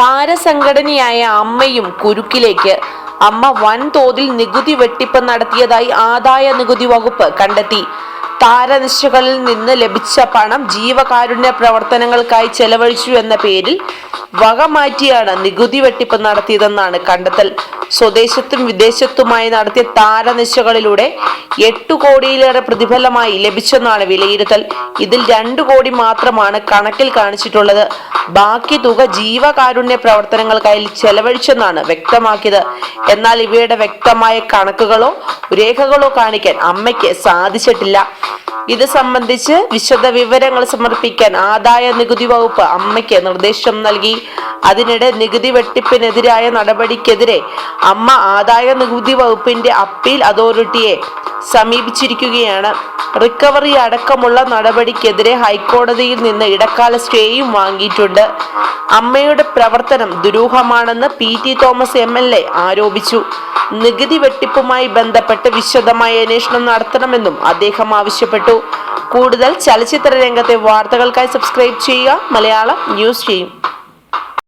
താരസംഘടനയായ അമ്മയും കുരുക്കിലേക്ക്. അമ്മ വൻതോതിൽ നികുതി വെട്ടിപ്പ് നടത്തിയതായി ആദായ നികുതി വകുപ്പ് കണ്ടെത്തി. താരനിശകളിൽ നിന്ന് ലഭിച്ച പണം ജീവകാരുണ്യ പ്രവർത്തനങ്ങൾക്കായി ചെലവഴിച്ചു എന്ന പേരിൽ വകമാറ്റിയാണ് നികുതി വെട്ടിപ്പ് നടത്തിയതെന്നാണ് കണ്ടെത്തൽ. സ്വദേശത്തും വിദേശത്തുമായി നടത്തിയ താരനിശകളിലൂടെ എട്ടു കോടിയിലേറെ പ്രതിഫലമായി ലഭിച്ചെന്നാണ് വിലയിരുത്തൽ. ഇതിൽ രണ്ടു കോടി മാത്രമാണ് കണക്കിൽ കാണിച്ചിട്ടുള്ളത്. ബാക്കി തുക ജീവകാരുണ്യ പ്രവർത്തനങ്ങൾക്കായി ചെലവഴിച്ചെന്നാണ് വ്യക്തമാക്കിയത്. എന്നാൽ ഇവയുടെ വ്യക്തമായ കണക്കുകളോ രേഖകളോ കാണിക്കാൻ അമ്മയ്ക്ക് സാധിച്ചിട്ടില്ല. ഇത് സംബന്ധിച്ച് വിശദ വിവരങ്ങൾ സമർപ്പിക്കാൻ ആദായ നികുതി വകുപ്പ് അമ്മയ്ക്ക് നിർദ്ദേശം നൽകി. അതിനിടെ നികുതി വെട്ടിപ്പിനെതിരായ നടപടിക്കെതിരെ അമ്മ ആദായ നികുതി വകുപ്പിന്റെ അപ്പീൽ അതോറിറ്റിയെ സമീപിച്ചിരിക്കുകയാണ്. റിക്കവറി അടക്കമുള്ള നടപടിക്കെതിരെ ഹൈക്കോടതിയിൽ നിന്ന് ഇടക്കാല സ്റ്റേയും വാങ്ങിയിട്ടുണ്ട്. അമ്മയുടെ പ്രവർത്തനം ദുരൂഹമാണെന്ന് P T Thomas M L A ആരോപിച്ചു. നികുതി വെട്ടിപ്പുമായി ബന്ധപ്പെട്ട് വിശദമായ അന്വേഷണം നടത്തണമെന്നും അദ്ദേഹം ആവശ്യപ്പെട്ടു. കൂടുതൽ ചലച്ചിത്ര രംഗത്തെ വാർത്തകൾക്കായി സബ്സ്ക്രൈബ് ചെയ്യുക. മലയാളം ന്യൂസ് ചെയ്യും